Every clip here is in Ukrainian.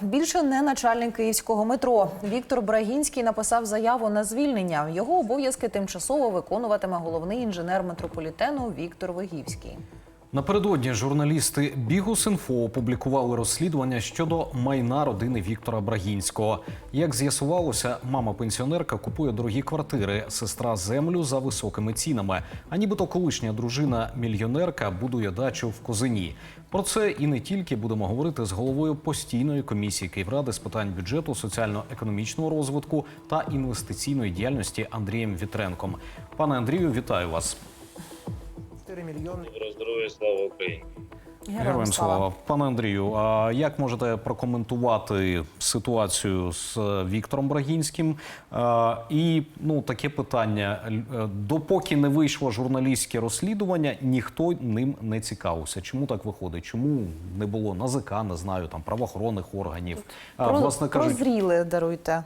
Більше не начальник київського метро. Віктор Брагінський написав заяву на звільнення. Його обов'язки тимчасово виконуватиме головний інженер метрополітену Віктор Вигівський. Напередодні журналісти Бігус.Інфо опублікували розслідування щодо майна родини Віктора Брагінського. Як з'ясувалося, мама пенсіонерка купує дорогі квартири, сестра землю за високими цінами. А нібито колишня дружина мільйонерка будує дачу в Козині. Про це і не тільки будемо говорити з головою постійної комісії Київради з питань бюджету, соціально-економічного розвитку та інвестиційної діяльності Андрієм Вітренком. Пане Андрію, вітаю вас. 4 мільйони. Доброго здоров'я, слава Україні. Героям слава. Пане Андрію, а як можете прокоментувати ситуацію з Віктором Брагінським? А, І ну таке питання: Л- допоки не вийшло журналістське розслідування, ніхто ним не цікавився. Чому так виходить? Чому не було НАЗК, не знаю, там правоохоронних органів? А, Про, власне кажуть, прозріли, даруйте.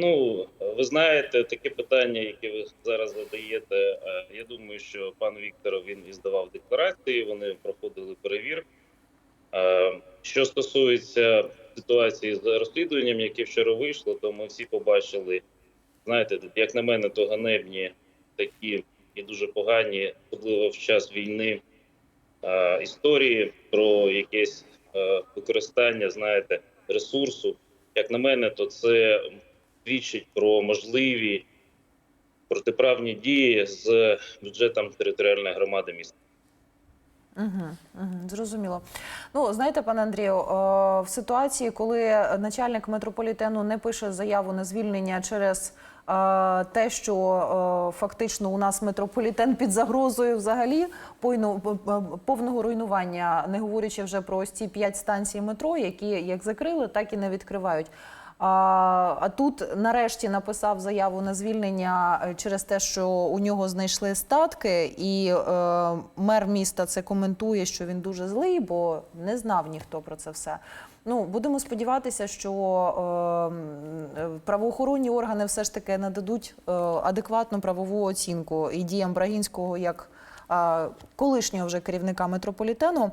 Ну, ви знаєте, таке питання, яке ви зараз задаєте. е, Я думаю, що пан Віктор він і здавав декларації, вони проходили перевірку. Е, Що стосується ситуації з розслідуванням, яке вчора вийшло, то ми всі побачили, знаєте, як на мене, то ганебні такі і дуже погані, особливо в час війни, е, історії про якесь використання, знаєте, ресурсу. Як на мене, то це свідчить про можливі протиправні дії з бюджетом територіальної громади міста. Угу, угу, зрозуміло. Ну, знаєте, пане Андрію, в ситуації, коли начальник метрополітену не пише заяву на звільнення через е, те, що фактично у нас метрополітен під загрозою взагалі повного руйнування, не говорячи вже про ось ці п'ять станцій метро, які як закрили, так і не відкривають. А, тут нарешті написав заяву на звільнення е, через те, що у нього знайшли статки, і е, мер міста це коментує, що він дуже злий, бо не знав ніхто про це все. Ну будемо сподіватися, що е, правоохоронні органи все ж таки нададуть е, адекватну правову оцінку і діям Брагінського як колишнього вже керівника метрополітену.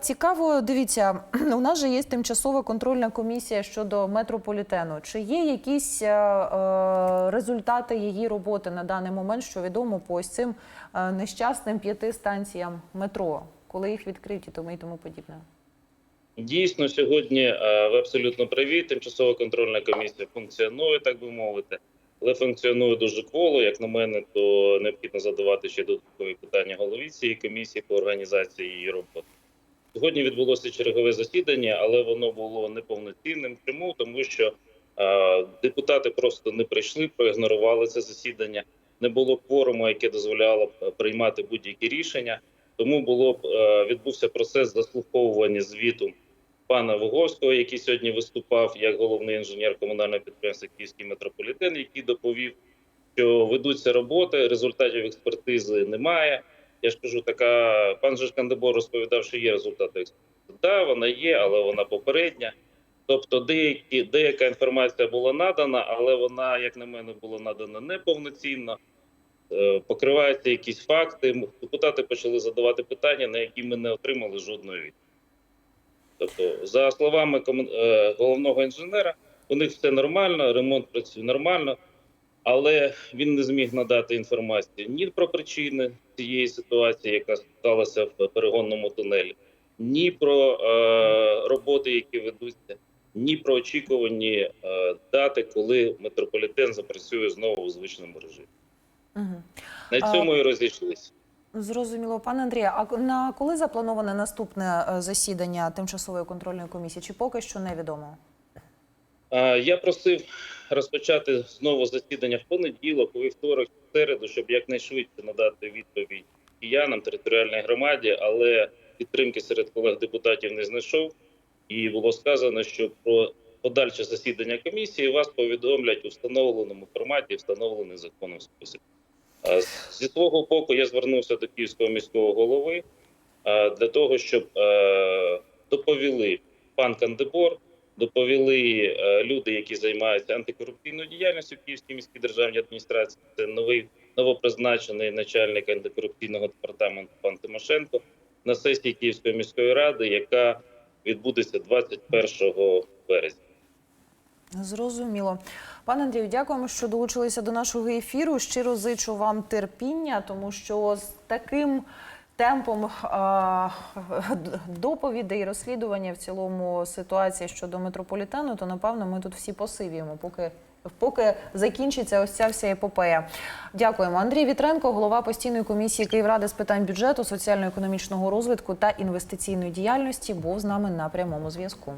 Цікаво, дивіться, у нас же є тимчасова контрольна комісія щодо метрополітену. Чи є якісь результати її роботи на даний момент, що відомо по ось цим нещасним п'яти станціям метро, коли їх відкриті, тому і тому подібне? Дійсно, сьогодні ви абсолютно праві. Тимчасова контрольна комісія функціонує, так би мовити, але функціонує дуже кволо. Як на мене, то необхідно задавати ще додаткові питання голові цієї комісії по організації її роботи. Сьогодні відбулося чергове засідання, але воно було неповноцінним. Чому тому, що е, депутати просто не прийшли, проігнорували це засідання. Не було кворуму, яке дозволяло б е, приймати будь-які рішення. Тому було б е, відбувся процес заслуховування звіту пана Вуговського, який сьогодні виступав як головний інженер комунального підприємства Київський метрополітен, який доповів, що ведуться роботи, результатів експертизи немає. Я ж кажу, така пан же розповідав, що є результати експертизи. Так, вона є, але вона попередня. Тобто, деякі деяка інформація була надана, але вона, як на мене, була надана неповноцінно. Е, Покриваються якісь факти. Депутати почали задавати питання, на які ми не отримали жодної відповіді. Тобто, за словами е, головного інженера, у них все нормально, ремонт працює нормально, але він не зміг надати інформацію ні про причини цієї ситуації, яка сталася в перегонному тунелі, ні про е, роботи, які ведуться, ні про очікувані е, дати, коли метрополітен запрацює знову у звичному режимі. Угу. На цьому і розійшлися. Зрозуміло, пане Андрію, а на коли заплановане наступне е, засідання тимчасової контрольної комісії? Чи поки що невідомо? Е, Я просив розпочати знову засідання в понеділок, у вівторок, в середу, щоб якнайшвидше надати відповідь киянам територіальній громаді, але підтримки серед колег депутатів не знайшов. І було сказано, що про подальше засідання комісії вас повідомлять у встановленому форматі, встановлений законом спосіб. Е, Зі свого боку, я звернувся до Київського міського голови е, для того, щоб е, доповіли пан Кандебор, доповіли люди, які займаються антикорупційною діяльністю в Київській міській державній адміністрації. Це новий новопризначений начальник антикорупційного департаменту пан Тимошенко на сесії Київської міської ради, яка відбудеться 21 березня. Зрозуміло. Пане Андрію, дякуємо, що долучилися до нашого ефіру. Щиро зичу вам терпіння, тому що з таким темпом а, доповідей і розслідування в цілому ситуації щодо метрополітену, то напевно ми тут всі посивіємо, поки. Поки закінчиться ось ця вся епопея. Дякуємо. Андрій Вітренко, голова постійної комісії Київради з питань бюджету, соціально-економічного розвитку та інвестиційної діяльності, був з нами на прямому зв'язку.